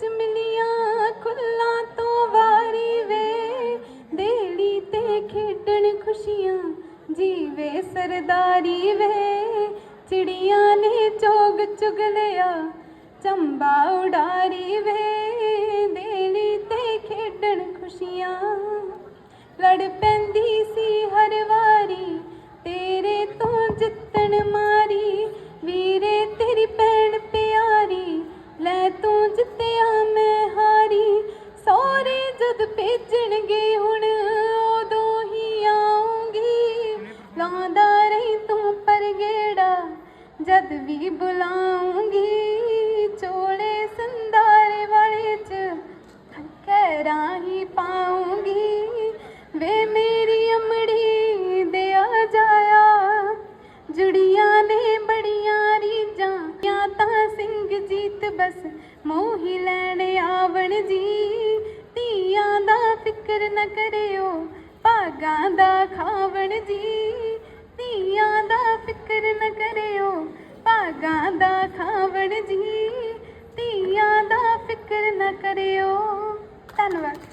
ਵਿੱਚ ਤੋਂ ਵਾਰੀ ਵੇ। ਤੇ ਖੇਡਣ ਖੁਸ਼ੀਆਂ ਵੇ। ਚਿੜੀਆਂ ਨੇ ਚੋਗ ਚੁਗ ਲਿਆ, ਚੰਬਾ ਉਡਾਰੀ ਵੇ। ਦੇਲੀ ਤੇ ਖੇਡਣ ਖੁਸ਼ੀਆਂ ਲੜ ਪੈਂਦੀ ਸੀ ਹਰ ਵਾਰੀ, ਤੇਰੇ ਤੋਂ ਜਿੱਤਣ ਮਾ ਲਾਉਂਦਾ ਰਹੀ ਤੂੰ ਪਰਗੇੜਾ, ਜਦ ਵੀ ਬੁਲਾਉਂਗੀ ਚੋਲੇ ਸੰਦਾਰੇ ਵਾਲੇ ਚ ਕਹਿਰਾਂ ਹੀ ਪਾਉਂਗੀ। ਵੇ ਮੇਰੀ ਅਮੜੀ ਦੇ ਆ ਜਾਇਆ, ਜੁੜੀਆਂ ਨੇ ਬੜੀਆਂ ਰੀਜਾਂ ਜਾਂ ਤਾਂ ਸਿੰਘ ਜੀਤ ਬਸ ਮੋਹੀ ਲੈਣ ਆਵਣ ਜੀ। ਧੀਆਂ ਦਾ ਫਿਕਰ ਨਾ ਕਰਿਓ, ਭਾਗਾਂ ਦਾ ਖਾਵਣ ਜੀ। ਦਾ ਫਿਕਰ ਨਾ ਕਰਿਓ। ਭਾਗਾਂ ਦਾ ਖਾਵਣ ਜੀ ਧੀਆਂ ਦਾ ਫਿਕਰ ਨਾ ਕਰਿਓ। ਧੰਨਵਾਦ।